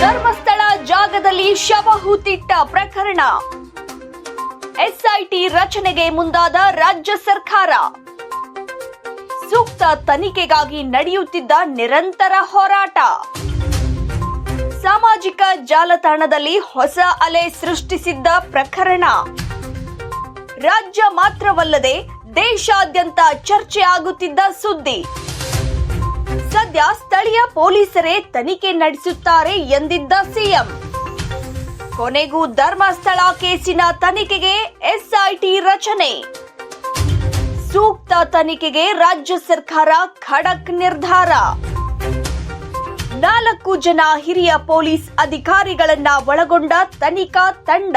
ಧರ್ಮಸ್ಥಳ ಜಾಗದಲ್ಲಿ ಶವ ಹೂತಿಟ್ಟ ಪ್ರಕರಣ. ಎಸ್ಐಟಿ ರಚನೆಗೆ ಮುಂದಾದ ರಾಜ್ಯ ಸರ್ಕಾರ. ಸೂಕ್ತ ತನಿಖೆಗಾಗಿ ನಡೆಯುತ್ತಿದ್ದ ನಿರಂತರ ಹೋರಾಟ. ಸಾಮಾಜಿಕ ಜಾಲತಾಣದಲ್ಲಿ ಹೊಸ ಅಲೆ ಸೃಷ್ಟಿಸಿದ್ದ ಪ್ರಕರಣ. ರಾಜ್ಯ ಮಾತ್ರವಲ್ಲದೆ ದೇಶಾದ್ಯಂತ ಚರ್ಚೆ ಆಗುತ್ತಿದ್ದ ಸುದ್ದಿ. ಸದ್ಯ ಸ್ಥಳೀಯ ಪೊಲೀಸರೇ ತನಿಖೆ ನಡೆಸುತ್ತಾರೆ ಎಂದಿದ್ದ ಸಿಎಂ. ಕೊನೆಗೂ ಧರ್ಮಸ್ಥಳ ಕೇಸಿನ ತನಿಖೆಗೆ ಎಸ್ಐಟಿ ರಚನೆ. ಸೂಕ್ತ ತನಿಖೆಗೆ ರಾಜ್ಯ ಸರ್ಕಾರ ಖಡಕ್ ನಿರ್ಧಾರ. ನಾಲ್ಕು ಜನ ಹಿರಿಯ ಪೊಲೀಸ್ ಅಧಿಕಾರಿಗಳನ್ನ ಒಳಗೊಂಡ ತನಿಖಾ ತಂಡ.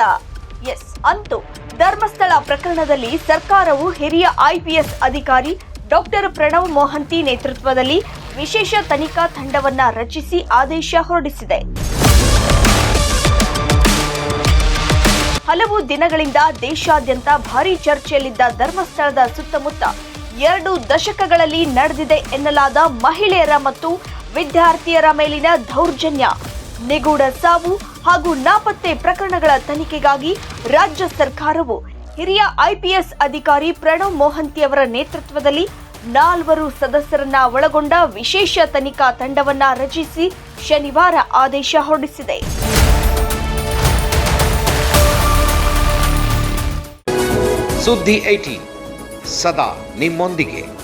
ಎಸ್, ಅಂತೂ ಧರ್ಮಸ್ಥಳ ಪ್ರಕರಣದಲ್ಲಿ ಸರ್ಕಾರವು ಹಿರಿಯ ಐಪಿಎಸ್ ಅಧಿಕಾರಿ ಡಾಕ್ಟರ್ ಪ್ರಣವ್ ಮೋಹಂತಿ ನೇತೃತ್ವದಲ್ಲಿ ವಿಶೇಷ ತನಿಖಾ ತಂಡವನ್ನ ರಚಿಸಿ ಆದೇಶ ಹೊರಡಿಸಿದೆ. ಹಲವು ದಿನಗಳಿಂದ ದೇಶಾದ್ಯಂತ ಭಾರೀ ಚರ್ಚೆಯಲ್ಲಿದ್ದ ಧರ್ಮಸ್ಥಳದ ಸುತ್ತಮುತ್ತ ಎರಡು ದಶಕಗಳಲ್ಲಿ ನಡೆದಿದೆ ಎನ್ನಲಾದ ಮಹಿಳೆಯರ ಮತ್ತು ವಿದ್ಯಾರ್ಥಿಯರ ಮೇಲಿನ ದೌರ್ಜನ್ಯ. ನಿಗೂಢ ಸಾವು ಹಾಗೂ ನಾಪತ್ತೆ ಪ್ರಕರಣಗಳ ತನಿಖೆಗಾಗಿ ರಾಜ್ಯ ಸರ್ಕಾರವು ಹಿರಿಯ ಐಪಿಎಸ್ ಅಧಿಕಾರಿ ಪ್ರಣವ್ ಮೋಹಂತಿ ಅವರ ನೇತೃತ್ವದಲ್ಲಿ ನಾಲ್ವರು ಸದಸ್ಯರನ್ನ ಒಳಗೊಂಡ ವಿಶೇಷ ತನಿಖಾ ತಂಡವನ್ನ ರಚಿಸಿ ಶನಿವಾರ ಆದೇಶ ಹೊರಡಿಸಿದೆ. ಸುದ್ದಿ ಏಟೀನ್ ಸದಾ ನಿಮ್ಮೊಂದಿಗೆ.